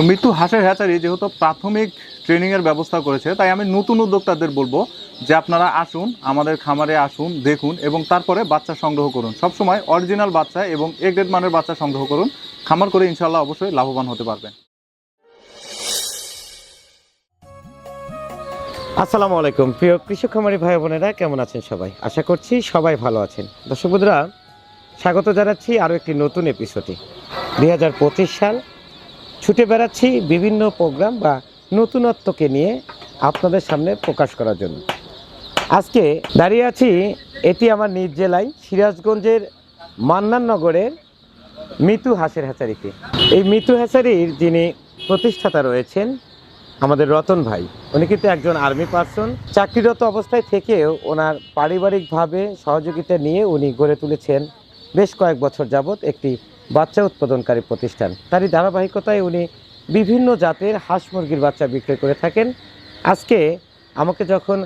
তো মৃত্যু হাঁসের হ্যাচারি যেহেতু প্রাথমিক ট্রেনিংয়ের ব্যবস্থা করেছে, তাই আমি নতুন উদ্যোক্তাদের বলব যে আপনারা আসুন, আমাদের খামারে আসুন, দেখুন এবং তারপরে বাচ্চা সংগ্রহ করুন। সবসময় অরিজিনাল বাচ্চা এবং এ গ্রেড মানের বাচ্চা সংগ্রহ করুন। খামার করে ইনশাল্লাহ অবশ্যই লাভবান হতে পারবেন। আসসালামু আলাইকুম। প্রিয় কৃষক খামারি ভাই বোনেরা, কেমন আছেন সবাই? আশা করছি সবাই ভালো আছেন। দর্শক বন্ধুরা, স্বাগত জানাচ্ছি আরও একটি নতুন এপিসোডে দুই হাজার পঁচিশ সাল ছুটে বেড়াচ্ছি বিভিন্ন প্রোগ্রাম বা নতুনত্বকে নিয়ে আপনাদের সামনে প্রকাশ করার জন্য। আজকে দাঁড়িয়ে আছি এটি আমার নিজ জেলায়, সিরাজগঞ্জের মান্নাননগরের মিতু হাঁসের হ্যাচারিতে। এই মিতু হ্যাচারির যিনি প্রতিষ্ঠাতা রয়েছেন আমাদের রতন ভাই, উনি কিন্তু একজন আর্মি পার্সন। চাকরিরত অবস্থায় থেকেও ওনার পারিবারিকভাবে সহযোগিতা নিয়ে উনি গড়ে তুলেছেন বেশ কয়েক বছর যাবৎ একটি বাচ্চা উৎপাদনকারী প্রতিষ্ঠান। তারই ধারাবাহিকতায় উনি বিভিন্ন জাতের হাঁস মুরগির বাচ্চা বিক্রয় করে থাকেন। আজকে আমাকে যখন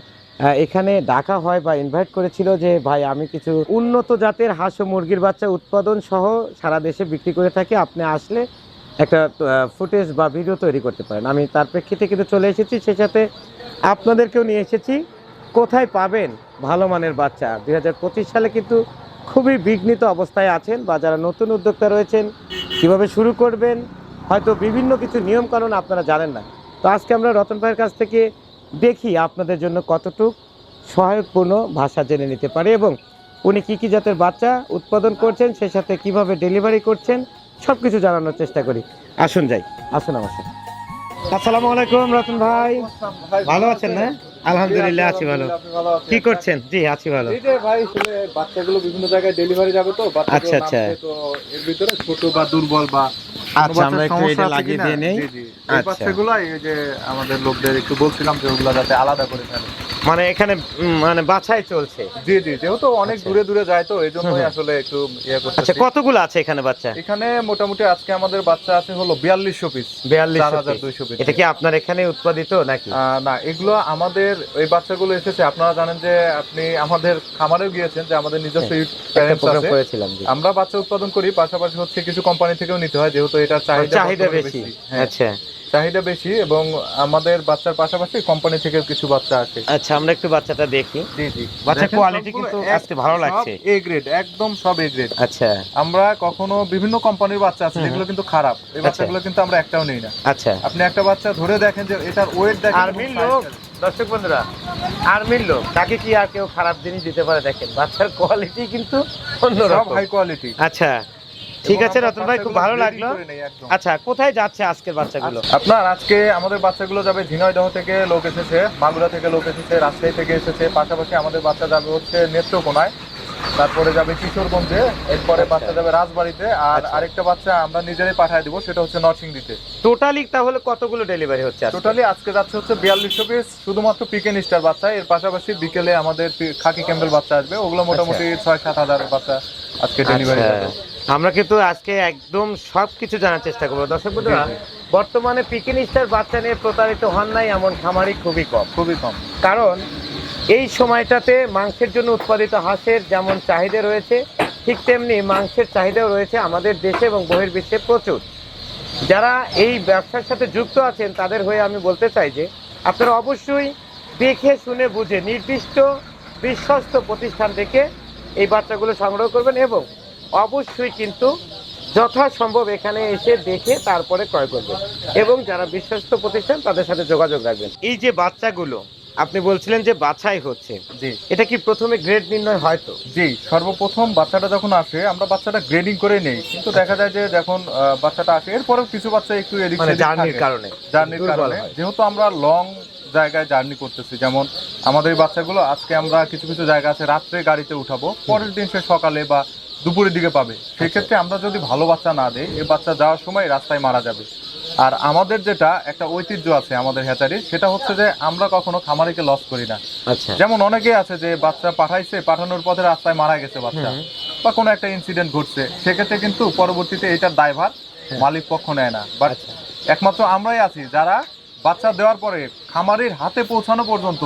এখানে ডাকা হয় বা ইনভাইট করেছিল যে, ভাই, আমি কিছু উন্নত জাতের হাঁস ও মুরগির বাচ্চা উৎপাদন সহ সারা দেশে বিক্রি করে থাকি, আপনি আসলে একটা ফুটেজ বা ভিডিও তৈরি করতে পারেন। আমি তার প্রেক্ষিতে কিন্তু চলে এসেছি, সেই সাথে আপনাদেরকেও নিয়ে এসেছি। কোথায় পাবেন ভালো মানের বাচ্চা? দু হাজার পঁচিশ সালে কিন্তু খুবই বিঘ্নিত অবস্থায় আছেন বা যারা নতুন উদ্যোক্তা রয়েছেন কীভাবে শুরু করবেন হয়তো বিভিন্ন কিছু নিয়মকানুন আপনারা জানেন না। তো আজকে আমরা রতন ভাইয়ের কাছ থেকে দেখি আপনাদের জন্য কতটুক সহায়কপূর্ণ ভাষা জেনে নিতে পারে এবং উনি কী কী জাতের বাচ্চা উৎপাদন করছেন সেই সাথে কীভাবে ডেলিভারি করছেন সব কিছু জানানোর চেষ্টা করি। আসুন যাই। আসুন আমার সাথে। আসসালামু আলাইকুম রতন ভাই। ভালো আছেন না? আলহামদুলিল্লাহ আছি ভালো। কি করছেন? জি আছি ভালো। এই যে ভাই আসলে বাচ্চাগুলো বিভিন্ন জায়গায় ডেলিভারি যাবে তো আচ্ছা, আচ্ছা। তো এর ভিতরে ছোট বা দুর্বল বা আচ্ছা আমরা একটু এটা লাগিয়ে? দিয়ে নেই। আচ্ছা। বাচ্চাগুলো এই যে আমাদের লোকদের একটু বলছিলাম যে ওগুলা যাতে আলাদা করে ফেলে। মানে এখানে মানে বাছাই চলছে? জি জি যেহেতু অনেক আচ্ছা। দূরে দূরে যায় তো এই জন্যই আসলে একটু ইয়ে আচ্ছা কতগুলো আছে এখানে বাচ্চা? এখানে মোটামুটি আজকে আমাদের বাচ্চা আছে হলো বিয়াল্লিশশো পিস। বিয়াল্লিশ চার হাজার দুইশো পিস। এটা কি আপনার এখানে উৎপাদিত নাকি? না এগুলো আমাদের এই বাচ্চাগুলো এসেছে আপনারা জানেন যে আপনি আমাদের খামারেও গিয়েছেন যে আমাদের নিজস্ব হ্যাঁ, প্যারেন্টস আছে। আমরা বাচ্চা উৎপাদন করি পাশাপাশি হচ্ছে কিছু কোম্পানি থেকেও নিতে হয় যেহেতু এটার চাহিদা বেশি। হ্যাঁ, আচ্ছা। চাহিদা বেশি এবং আমাদের বাচ্চার পাশাপাশি কোম্পানি থেকেও কিছু বাচ্চা আসে। আচ্ছা আমরা একটু বাচ্চাটা দেখি। জি জি। quality সবগুলো কিন্তু আজকে ভালো লাগছে। এ গ্রেড একদম সব এ গ্রেড আচ্ছা। আমরা কখনো বিভিন্ন কোম্পানির বাচ্চা আছে। যেগুলো কিন্তু খারাপ। এই আচ্ছা। বাচ্চাগুলো কিন্তু আমরা একটাও নেই না। আচ্ছা। আপনি একটা বাচ্চা ধরে দেখেন যে এটার ওয়েট দেখেন আর size দেখেন। দর্শক বন্ধুরা আর মিলল তাকে কি আর কেউ খারাপ জিনিস দিতে পারে দেখেন? বাচ্চার কোয়ালিটি কিন্তু অন্যরকম। হাই কোয়ালিটি আচ্ছা ঠিক আছে রতন ভাই খুব ভালো লাগল। আচ্ছা কোথায় যাচ্ছে আজকের বাচ্চাগুলো? আপনার আজকে আমাদের বাচ্চাগুলো যাবে ঝিনাইদহ থেকে লোক এসেছে মাগুরা থেকে লোক এসেছে রাজশাহী থেকে এসেছে পাশাপাশি আমাদের বাচ্চা যাবে হচ্ছে নেত্রকোনায়। তারপরে যাবে কিশোরগঞ্জে এরপরে আচ্ছা। বাচ্চা যাবে রাজবাড়িতে আর আচ্ছা। আরেকটা বাচ্চা আমরা নিজেরাই পাঠিয়ে দিব সেটা হচ্ছে নরসিংদীতে। টোটালি তাহলে কতগুলো ডেলিভারি হচ্ছে টোটালি আজকে যাচ্ছে হচ্ছে বিয়াল্লিশশো পিস শুধুমাত্র পিকেন স্টার বাচ্চা। এর পাশাপাশি বিকেলে আমাদের খাকি ক্যাম্বেল বাচ্চা আসবে। ওগুলো মোটামুটি ছয় সাত হাজার বাচ্চা আজকে ডেলিভারি আচ্ছা, আমরা কিন্তু আজকে একদম সবকিছু জানার চেষ্টা করব। দর্শক বন্ধুরা। বর্তমানে পিকিন স্টার বাচ্চা নিয়ে প্রতারিত হন নাই এমন খামারি খুবই কম। খুবই কম। কারণ এই সময়টাতে মাংসের জন্য উৎপাদিত হাঁসের যেমন চাহিদা রয়েছে, ঠিক তেমনি মাংসের চাহিদাও রয়েছে আমাদের দেশে এবং বহির্বিশ্বে প্রচুর। যারা এই ব্যবসার সাথে যুক্ত আছেন, তাদের হয়ে আমি বলতে চাই যে, আপনারা অবশ্যই দেখে শুনে বুঝে নির্দিষ্ট বিশ্বস্ত প্রতিষ্ঠান থেকে এই বাচ্চাগুলো সংগ্রহ করবেন এবং অবশ্যই কিন্তু যথাসম্ভব এখানে এসে দেখে তারপরে ক্রয় করবেন এবং যারা বিশ্বস্ত প্রতিষ্ঠান, তাদের সাথে যোগাযোগ রাখবেন। এই যে বাচ্চাগুলো আপনি বলছিলেন যে বাছাই হচ্ছে। জি। এটা কি প্রথমে গ্রেড নির্ণয় হয় তো? জি সর্বপ্রথম বাচ্চাটা যখন আসে আমরা বাচ্চাটা গ্রেডিং করে নেই। কিন্তু দেখা যায় যে যখন বাচ্চাটা আসে এরপরেও কিছু বাচ্চা একটু এদিক মানে জার্নির কারণে জার্নির কারণে। যেহেতু আমরা লং জায়গায় জার্নি করতেছি যেমন আমাদের বাচ্চাগুলো আজকে আমরা কিছু কিছু জায়গা আছে রাত্রে গাড়িতে উঠাবো পরের দিন সে সকালে বা দুপুরের দিকে পাবে। সেক্ষেত্রে আমরা যদি ভালো বাচ্চা না দেই এই বাচ্চা যাওয়ার সময় রাস্তায় মারা যাবে। আর আমাদের যেটা একটা ঐতিহ্য আছে আমাদের হ্যাচারির সেটা হচ্ছে যে আমরা কখনো খামারিকে লস করি না। আচ্ছা। যেমন অনেকে আছে যে বাচ্চা পাঠাইছে পাঠানোর পথে রাস্তায় মারা গেছে বাচ্চা। বা কোনো একটা ইনসিডেন্ট ঘটছে সেক্ষেত্রে কিন্তু পরবর্তীতে এটার দায়ভার মালিক পক্ষ নেয় না। বাট আচ্ছা। একমাত্র আমরাই আছি যারা বাচ্চা দেওয়ার পরে খামারের হাতে পৌঁছানো পর্যন্ত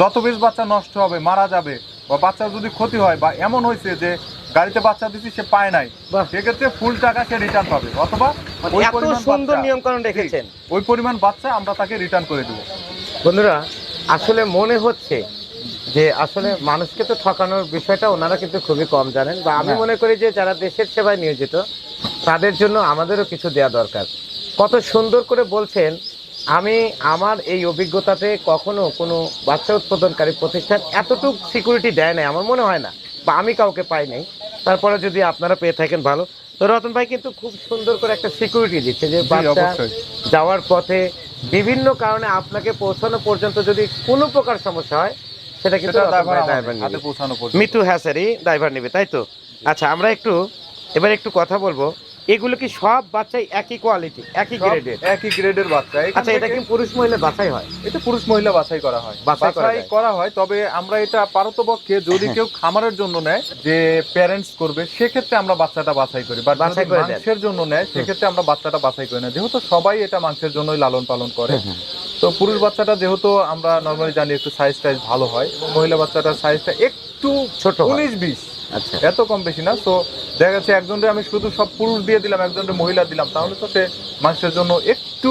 যত বেশ বাচ্চা নষ্ট হবে মারা যাবে বা বাচ্চার যদি ক্ষতি হয় বা এমন হয়েছে যে গাড়িতে বাচ্চা দিচ্ছি সে পায় নাই। সেক্ষেত্রে ফুল টাকা সে রিটার্ন পাবে। অথবা মানে এত সুন্দর নিয়মকানুন রেখেছেন। ওই পরিমাণ বাচ্চা আমরা তাকে রিটার্ন করে দেবো। বন্ধুরা আসলে মনে হচ্ছে যে আসলে মানুষকে তো ঠকানোর বিষয়টা ওনারা কিন্তু খুবই কম জানেন বা আমি মনে করি যে যারা দেশের সেবায় নিয়োজিত তাদের জন্য আমাদেরও কিছু দেওয়া দরকার। কত সুন্দর করে বলছেন আমি আমার এই অভিজ্ঞতাতে কখনো কোনো বাচ্চা উৎপাদনকারী প্রতিষ্ঠান এতটুকু সিকিউরিটি দেয় নাই আমার মনে হয় না। বা আমি কাউকে পাই নাই তারপরে যদি আপনারা পেয়ে থাকেন ভালো। তো রতন ভাই কিন্তু খুব সুন্দর করে একটা সিকিউরিটি দিচ্ছে যে বাচ্চা যাওয়ার পথে বিভিন্ন কারণে আপনাকে পৌঁছানো পর্যন্ত যদি কোনো প্রকার সমস্যা হয় সেটা কিন্তু সেটা হ্যাঁ স্যারই হ্যাসারি ড্রাইভার নেবে তাই তো? আচ্ছা আমরা একটু এবার একটু কথা বলব। এগুলো কি সব বাচ্চাই একই কোয়ালিটি একই গ্রেডের একই গ্রেডের বাচ্চা। আচ্ছা এটা কি পুরুষ মহিলা বাছাই হয়? এটা পুরুষ মহিলা বাছাই করা হয়। বাছাই করা হয় তবে আমরা এটা পারতপক্ষে যদি হ্যাঁ। কেউ খামারের জন্য নেয় যে প্যারেন্টস করবে সেক্ষেত্রে আমরা বাচ্চাটা বাছাই করি। করে মাংসের জন্য নেয় সেক্ষেত্রে আমরা বাচ্চাটা বাছাই করি না যেহেতু সবাই এটা মাংসের জন্যই লালন পালন করে। তো পুরুষ বাচ্চাটা যেহেতু আমরা নর্মালি জানি একটু সাইজ টাইজ ভালো হয় মহিলা বাচ্চাটার সাইজটা একটু ছোট। উনিশ বিশ। এত কম বেশি না তো দেখা যাচ্ছে একজনকে আমি শুধু সব পুরুষ দিয়ে দিলাম একজনকে মহিলা দিলাম তাহলে তো সে মাংসের জন্য একটু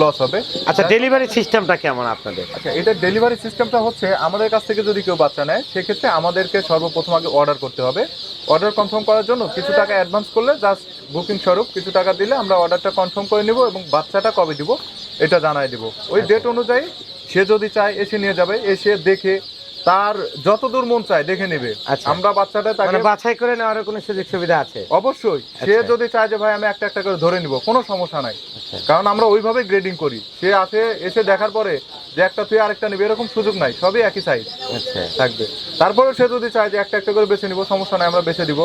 লস হবে। আচ্ছা ডেলিভারি সিস্টেমটা কেমন আপনাদের? আচ্ছা এটা ডেলিভারি সিস্টেমটা হচ্ছে আমাদের কাছ থেকে যদি কেউ বাচ্চা নেয় সেক্ষেত্রে আমাদেরকে সর্বপ্রথম আগে অর্ডার করতে হবে। অর্ডার কনফার্ম করার জন্য কিছু টাকা অ্যাডভান্স করলে জাস্ট বুকিং স্বরূপ কিছু টাকা দিলে আমরা অর্ডারটা কনফার্ম করে নিব এবং বাচ্চাটা কবে দিব এটা জানাই দিব। ওই ডেট অনুযায়ী সে যদি চায় এসে নিয়ে যাবে এসে দেখে তার যতদূর মন চায় দেখে নেবে। আচ্ছা। আমরা বাচ্চাটা তাকে মানে বাছাই করে নেওয়ার কোনো সুযোগ সুবিধা আছে? অবশ্যই। সে আচ্ছা। যদি চায় যে ভাই আমি একটা একটা করে ধরে নিব কোনো সমস্যা নাই। আচ্ছা। কারণ আমরা ওইভাবে গ্রেডিং করি। সে আসে এসে দেখার পরে যে একটা তুই আরেকটা নিবি এরকম সুযোগ নাই সবই একই সাইজ থাকবে। তারপরে সে যদি চায় যে একটা একটা করে বেছে নিব সমস্যা নাই আমরা বেছে দিব।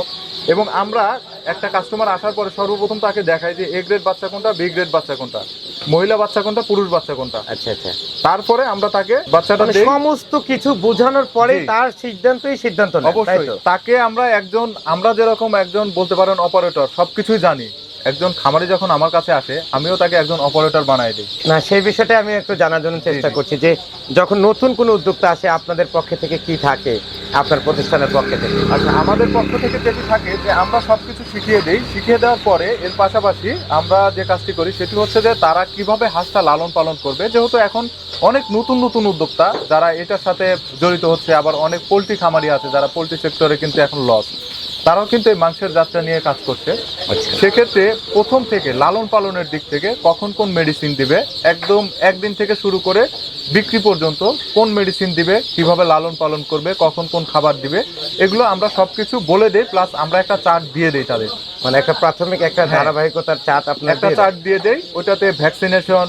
এবং আমরা একটা কাস্টমার আসার পরে সর্বপ্রথম তাকে দেখাই যে এ গ্রেড বাচ্চা কোনটা বি গ্রেড বাচ্চা কোনটা? মহিলা বাচ্চা কোনটা পুরুষ বাচ্চা কোনটা? আচ্ছা আচ্ছা। তারপরে আমরা তাকে বাচ্চাটা মানে সমস্ত কিছু বোঝানোর পরে তার সিদ্ধান্তই সিদ্ধান্ত অবশ্যই। তাকে আমরা একজন আমরা যেরকম একজন বলতে পারেন অপারেটর সবকিছুই জানি। একজন খামারে যখন আমার কাছে আসে আমিও তাকে একজন অপারেটর বানাই দিই। না সেই বিষয়টা আমি একটু জানার জন্য চেষ্টা করছি যে যখন নতুন কোনো উদ্যোক্তা আসে আপনাদের পক্ষে থেকে কি থাকে? আপনার প্রতিষ্ঠানের পক্ষে থেকে। আচ্ছা আমাদের পক্ষ থেকে যেটি থাকে যে আমরা সবকিছু শিখিয়ে দেই। শিখিয়ে দেওয়ার পরে এর পাশাপাশি আমরা যে কাজটি করি সেটি হচ্ছে যে তারা কীভাবে হাঁসটা লালন পালন করবে। যেহেতু এখন অনেক নতুন নতুন উদ্যোক্তা যারা এটার সাথে জড়িত হচ্ছে আবার অনেক পোলট্রি খামারি আছে যারা পোলট্রি সেক্টরে কিন্তু এখন লস তারাও কিন্তু এই মাংসের যাত্রা নিয়ে কাজ করছে। আচ্ছা। সেক্ষেত্রে প্রথম থেকে লালন পালনের দিক থেকে কখন কোন মেডিসিন দিবে একদম একদিন থেকে শুরু করে বিক্রি পর্যন্ত কোন মেডিসিন দিবে কীভাবে লালন পালন করবে কখন কোন খাবার দিবে এগুলো আমরা সবকিছু বলে দেই প্লাস আমরা একটা চার্ট দিয়ে দেই তাদের। মানে একটা প্রাথমিক একটা হ্যাঁ। ধারাবাহিকতার চার্ট আপনার একটা চার্ট দিয়ে দেই ওটাতে ভ্যাকসিনেশন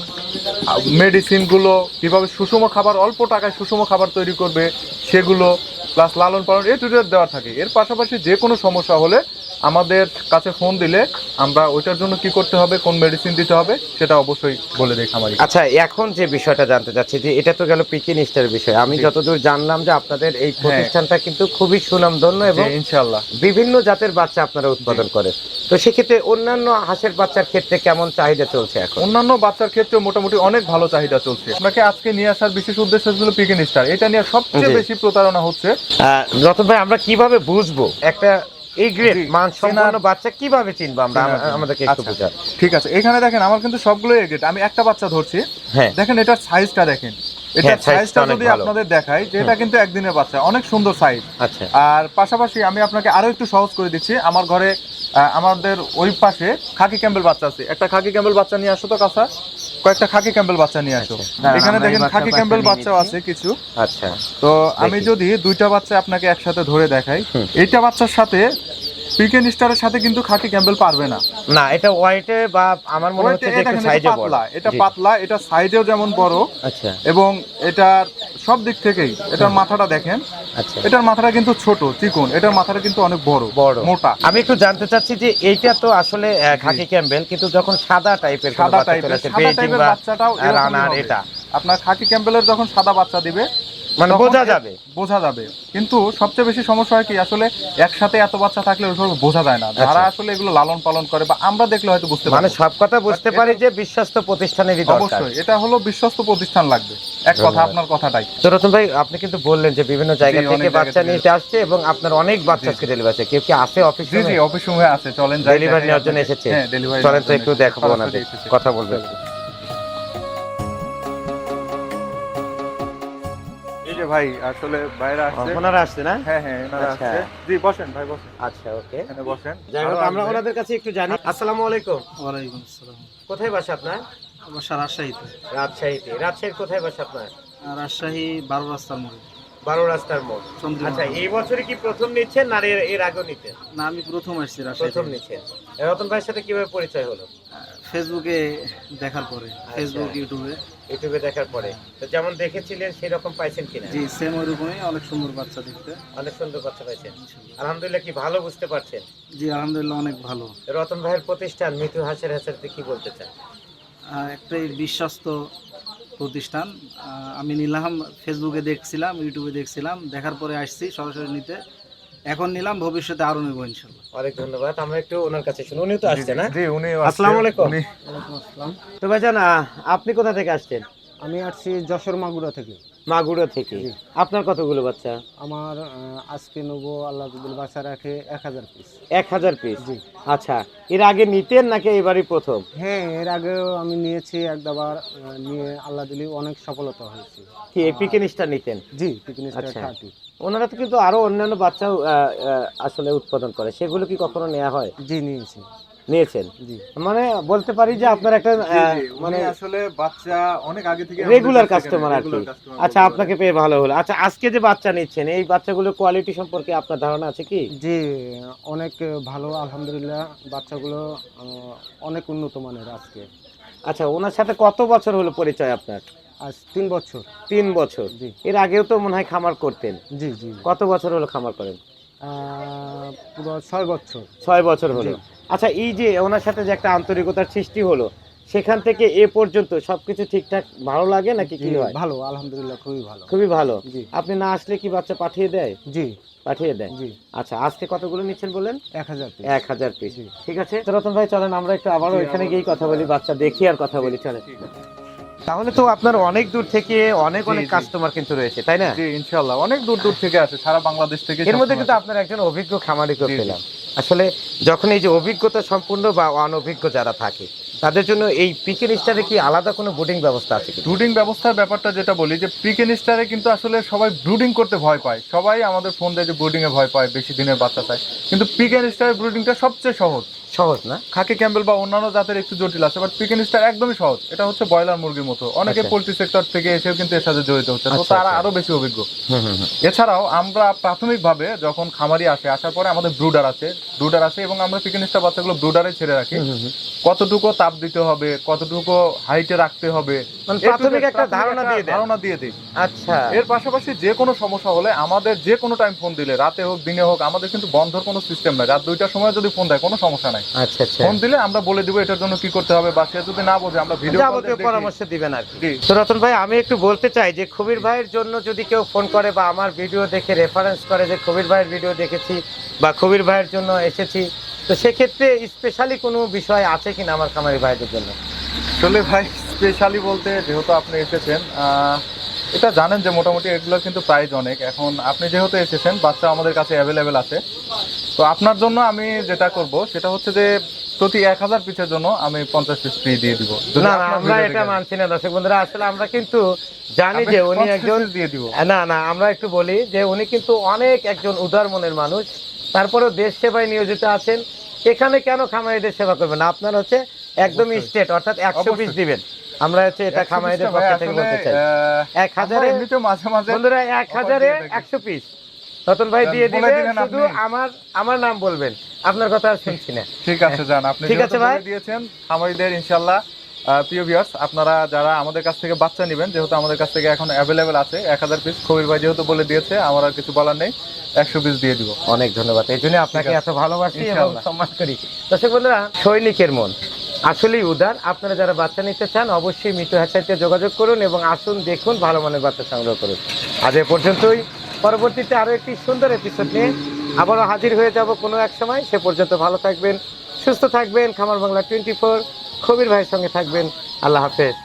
মেডিসিনগুলো কীভাবে সুষম খাবার অল্প টাকায় সুষম খাবার তৈরি করবে সেগুলো প্লাস লালন পালন এ টু জেড দেওয়া থাকে। এর পাশাপাশি যে কোনো সমস্যা হলে আমাদের কাছে ফোন দিলে আমরা ওইটার জন্য কি করতে হবে কোন মেডিসিন দিতে হবে সেটা অবশ্যই বলে দেখি খামারি আচ্ছা এখন যে বিষয়টা জানতে চাচ্ছি যে এটা তো গেল স্টার বিষয়। আমি যতদূর জানলাম যে আপনাদের এই প্রতিষ্ঠানটা কিন্তু খুবই সুনামধন্য এবং ইনশাল্লাহ বিভিন্ন জাতের বাচ্চা আপনারা উৎপাদন করে তো সেক্ষেত্রে অন্যান্য হাঁসের বাচ্চার ক্ষেত্রে কেমন চাহিদা চলছে এখন? অন্যান্য বাচ্চার ক্ষেত্রে মোটামুটি অনেক ভালো চাহিদা চলছে। আপনাকে আজকে নিয়ে আসার বিশেষ উদ্দেশ্য ছিল পিকেন স্টার এটা নিয়ে সবচেয়ে বেশি প্রতারণা হচ্ছে রতন ভাই আমরা কীভাবে বুঝব একটা এই গ্রেড মান সম্পন্ন বাচ্চা কীভাবে চিনবো আমরা? আমাদেরকে একটু আচ্ছা। ঠিক আছে। এখানে দেখেন আমার কিন্তু সবগুলো এগেট আমি একটা বাচ্চা ধরছি। হ্যাঁ। দেখেন এটার সাইজটা দেখেন। হ্যাঁ, এটার টা সাইজটা যদি আপনাদের দেখাই যে এটা কিন্তু একদিনের বাচ্চা অনেক সুন্দর সাইজ আচ্ছা। আর পাশাপাশি আমি আপনাকে আরও একটু সহজ করে দিচ্ছি। আমার ঘরে আমাদের ওই পাশে খাকি ক্যাম্বেল বাচ্চা আছে। একটা খাকি ক্যাম্বেল বাচ্চা নিয়ে আসো তো কাঁচা কয়েকটা খাকি ক্যাম্বেল বাচ্চা নিয়ে আসো। আচ্ছা। এখানে দেখেন খাকি ক্যাম্বেল বাচ্চাও আছে কিছু। আচ্ছা তো আমি যদি দুইটা বাচ্চা আপনাকে একসাথে ধরে দেখাই। এইটা বাচ্চার সাথে পিকেন স্টারের সাথে কিন্তু খাকি ক্যাম্বেল পারবে না। না এটা হোয়াইটে বা আমার মনে হচ্ছে যে একটু সাইজে বড়। পাতলা এটা। পাতলা এটা সাইজেও যেমন বড় আচ্ছা। এবং এটার সব দিক থেকেই। এটার মাথাটা দেখেন। আচ্ছা। এটার মাথাটা কিন্তু ছোট চিকন। এটার মাথাটা কিন্তু অনেক বড় বড়। মোটা। আমি একটু জানতে চাচ্ছি যে এইটা তো আসলে খাকি ক্যাম্বেল কিন্তু যখন সাদা টাইপের সাদা টাইপের সাদা টাইপের বাচ্চাটাও রানার এটা। আপনার খাকি ক্যাম্বেলের যখন সাদা বাচ্চা দিবে মানে বোঝা যাবে। বোঝা যাবে। কিন্তু সবচেয়ে বেশি সমস্যা হয় কি আসলে একসাথে এত বাচ্চা থাকলে ওইভাবে বোঝা যায় না। যারা আচ্ছা। আসলে এগুলো লালন পালন করে বা আমরা দেখলে হয়তো বুঝতে মানে সব কথা বুঝতে পারি যে বিশ্বস্ত প্রতিষ্ঠানেরই দরকার। অবশ্যই এটা হলো বিশ্বস্ত প্রতিষ্ঠান লাগবে। এক কথা আপনার কথাটাই। তো রতন ভাই আপনি কিন্তু বললেন যে বিভিন্ন জায়গা থেকে বাচ্চা। নিতে আসছে এবং আপনার অনেক বাচ্চা আজকে ডেলিভারি আছে। কেউ কি আসে অফিস জি জি অফিস রুমে আছে। চলেন ডেলিভারি নেওয়ার জন্য এসেছে। হ্যাঁ ডেলিভারি চলেন তো একটু দেখাবো ওনাদের কথা বলবেন। ভাই আসলে বাইরে আসছে। ওনারা আসছে না? হ্যাঁ হ্যাঁ এনারা আচ্ছা। আসছে। জি বসেন ভাই বসেন। আচ্ছা ওকে। এখানে বসেন। যাই হোক আমরা ওনাদের কাছে একটু জানি। আসসালামু আলাইকুম। ওয়ালাইকুম আসসালাম। কোথায় বাসা আপনার? আমার সারা রাজশাহীতে। রাজশাহীতে। রাজশাহীর কোথায় বাসা আপনার? রাজশাহী বারো রাস্তার মোড়ে। বারো রাস্তার মোড়। আচ্ছা এই বছরে কি প্রথম নিচ্ছেন না এর এর আগেও নিতেন? না আমি প্রথম আসছি রাজশাহী প্রথম নিচ্ছেন। রতন ভাইয়ের সাথে কীভাবে পরিচয় হলো? ফেসবুকে দেখার পরে। ফেসবুক ইউটিউবে ইউটিউবে দেখার পরে। তো যেমন দেখেছিলেন সেরকম পাইছেন কিনা? জি সেম ওইরকমই অনেক সুন্দর বাচ্চা দেখতে। অনেক সুন্দর বাচ্চা পাইছেন। আলহামদুলিল্লাহ কি ভালো বুঝতে পারছেন? জি আলহামদুলিল্লাহ অনেক ভালো। রতন ভাইয়ের প্রতিষ্ঠান মিঠু হাসের হাসারতে কি বলতে চান? আহ, একটাই বিশ্বস্ত প্রতিষ্ঠান। আমি নিলাম ফেসবুকে দেখছিলাম ইউটিউবে দেখছিলাম দেখার পরে আসছি সরাসরি নিতে। এখন নিলাম ভবিষ্যতে আরও নেব ইনশাল্লাহ। অনেক ধন্যবাদ আমরা একটু ওনার কাছে শুনি উনিও তো আসছে না জি উনি আসসালামু আলাইকুম। উনি তো ভাইজান আপনি কোথা থেকে আসছেন? আমি আসছি যশোর মাগুরা থেকে। মাগুরা থেকে। আপনার কতগুলো বাচ্চা? আমার আজকে নেব আল্লাহ যদি বাসা রাখে এক হাজার পিস এক হাজার পিস জি। আচ্ছা এর আগে নিতেন নাকি এবারই প্রথম? হ্যাঁ এর আগেও আমি নিয়েছি একবার নিয়ে আল্লাহ দিলি অনেক সফলতা হয়েছে। কি এপিকেনিসটা নিতেন? জি পিকনিক আচ্ছা। থার্টি ওনারা তো কিন্তু আরও অন্যান্য আহ, আসলে উৎপাদন করে। সেগুলো কি কখনো নেওয়া হয়? জি নিয়েছি। নিয়েছেন? জি। মানে বলতে পারি যে আপনার একটা মানে মানে আসলে বাচ্চা অনেক আগে থেকে রেগুলার কাস্টমার আর কি। আচ্ছা আপনাকে পেয়ে ভালো হলো। আচ্ছা আজকে যে বাচ্চা নিচ্ছেন এই বাচ্চাগুলোর কোয়ালিটি সম্পর্কে আপনার ধারণা আছে কি? জি অনেক ভালো আলহামদুলিল্লাহ বাচ্চাগুলো অনেক উন্নত মানের আজকে। আচ্ছা ওনার সাথে কত বছর হলো পরিচয় আপনার? আজ তিন বছর। তিন বছর। জি। এর আগেও তো মনে হয় খামার করতেন। জি জি কত বছর হলো খামার করেন? পুরো ছয় বছর। ছয় বছর হলো। আচ্ছা এই যে ওনার সাথে যে একটা আন্তরিকতার সৃষ্টি হলো সেখান থেকে এ পর্যন্ত সবকিছু ঠিকঠাক ভালো লাগে নাকি কি হয়? ভালো আলহামদুলিল্লাহ খুবই ভালো। খুবই ভালো। আপনি না আসলে কি বাচ্চা পাঠিয়ে দেয়? জি। পাঠিয়ে দেয়। জি। আচ্ছা আজকে কতগুলো নিচ্ছেন বলেন এক হাজার এক হাজার পিস। ঠিক আছে? রতন ভাই চলেন আমরা একটু আবারও এখানে গিয়েই কথা বলি বাচ্চা দেখি আর কথা বলি চলেন। তাহলে তো আপনার অনেক দূর থেকে অনেক অনেক কাস্টমার কিন্তু রয়েছে তাই না? জি ইনশাআল্লাহ। অনেক দূর দূর থেকে আসে সারা বাংলাদেশ থেকে এর মধ্যে কিন্তু আপনার একজন অভিজ্ঞ খামারিকেও জি, জি। পেলাম। আসলে যখন এই যে অভিজ্ঞতা সম্পূর্ণ বা অনভিজ্ঞ যারা থাকে তাদের জন্য এই পিকেন স্টারে কি আলাদা কোনো বোর্ডিং ব্যবস্থা আছে ব্রুডিং ব্যবস্থার ব্যাপারটা যেটা বলি যে প্রিকেন স্টারে কিন্তু আসলে সবাই ব্রুডিং করতে ভয় পায়। সবাই আমাদের ফোন দেয় যে ব্রুডিং এ ভয় পায় বেশি দিনের বাচ্চা চায়। কিন্তু পিকেন স্টারের ব্রুডিংটা সবচেয়ে সহজ। সহজ না? খাকি ক্যাম্বেল বা অন্যান্য জাতের একটু জটিল আছে বাট পিকেন স্টার একদমই সহজ। এটা হচ্ছে ব্রয়লার মুরগির মতো। অনেকে আচ্ছা। পোল্ট্রি সেক্টর থেকে এসেও কিন্তু এর সাথে জড়িত হচ্ছে তো আচ্ছা, তারা আচ্ছা। আরও বেশি অভিজ্ঞ। এছাড়াও আমরা প্রাথমিকভাবে যখন খামারি আসে আসার পরে আমাদের ব্রুডার আছে। ব্রুডার আছে এবং আমরা পিকেন স্টার বাচ্চাগুলো ব্রুডারে ছেড়ে রাখি। কতটুকু তাপ দিতে হবে কতটুকু হাইটে রাখতে হবে মানে প্রাথমিক একটা ধারণা দিয়ে ধারণা দিয়ে দিই। আচ্ছা। এর পাশাপাশি যে কোনো সমস্যা হলে আমাদের যে কোনো টাইম ফোন দিলে রাতে হোক দিনে হোক আমাদের কিন্তু বন্ধর কোনো সিস্টেম নাই। রাত দুইটার সময় যদি ফোন দেয় কোনো সমস্যা নাই। আচ্ছা আচ্ছা। ফোন দিলে আমরা বলে দিব এটার জন্য কি করতে হবে বা সে যদি না বোঝে আমরা ভিডিও যাবতীয় পরামর্শ দিবেন আর কি। তো রতন ভাই আমি একটু বলতে চাই যে কবির ভাইয়ের জন্য যদি কেউ ফোন করে বা আমার ভিডিও দেখে রেফারেন্স করে যে কবির ভাইয়ের ভিডিও দেখেছি বা কবির ভাইয়ের জন্য এসেছি তো সেক্ষেত্রে স্পেশালি কোনো বিষয় আছে কিনা আমার খামারি ভাইদের জন্য? আসলে ভাই স্পেশালি বলতে যেহেতু আপনি এসেছেন এটা জানেন যে মোটামুটি এগুলোর কিন্তু প্রাইস অনেক। এখন আপনি যেহেতু এসেছেন বাচ্চা আমাদের কাছে অ্যাভেলেবেল আছে। তো আপনার জন্য আমি যেটা করব সেটা হচ্ছে যে প্রতি এক হাজার পিসের জন্য আমি পঞ্চাশ পিস ফ্রি দিয়ে দিব। না না আমরা এটা মানছি না দর্শক বন্ধুরা। আসলে আমরা কিন্তু জানি যে উনি একজন দিয়ে দিব। না না আমরা একটু বলি যে উনি কিন্তু অনেক একজন উদার মনের মানুষ। তারপরেও দেশ সেবায় নিয়োজিত আছেন। এখানে কেন খামারিদের সেবা করবেন আপনার হচ্ছে একদম স্টেট অর্থাৎ একশো পিস দিবেন। আমরা হচ্ছে এটা 100 খামারিদের পক্ষ থেকে বলতে চাই। এক হাজারে বন্ধুরা এক হাজারে একশো পিস রতন ভাই দিয়ে বলে দিবে দিলেন শুধু আমার আমার নাম বলবেন। আপনার কথা আর শুনছি না। ঠিক আছে যান আপনি ঠিক আছে ভাই। দিয়েছেন আমাদের ইনশাল্লাহ প্রিয় ভিউয়ার্স আপনারা যারা আমাদের কাছ থেকে বাচ্চা নেবেন যেহেতু আমাদের কাছ থেকে এখন অ্যাভেলেবেল আছে এক হাজার পিস কবির ভাই যেহেতু বলে দিয়েছে আমার আর কিছু বলার নেই একশো পিস দিয়ে দিব। অনেক ধন্যবাদ। এই জন্য আপনাকে এত ভালোবাসি এবং সম্মান করি। দর্শক বন্ধুরা সৈনিকের মন। আসলেই উদার। আপনারা যারা বাচ্চা নিতে চান অবশ্যই মিটু হ্যাচাইতে যোগাযোগ করুন এবং আসুন দেখুন ভালো মানের বাচ্চা সংগ্রহ করুন। আজ এ পর্যন্তই। পরবর্তীতে আরও একটি সুন্দর এপিসোড নিয়ে আবারও হাজির হয়ে যাব কোনো এক সময়। সে পর্যন্ত ভালো থাকবেন, সুস্থ থাকবেন। খামার বাংলা টোয়েন্টি ফোর খবির ভাইয়ের সঙ্গে থাকবেন। আল্লাহ হাফেজ।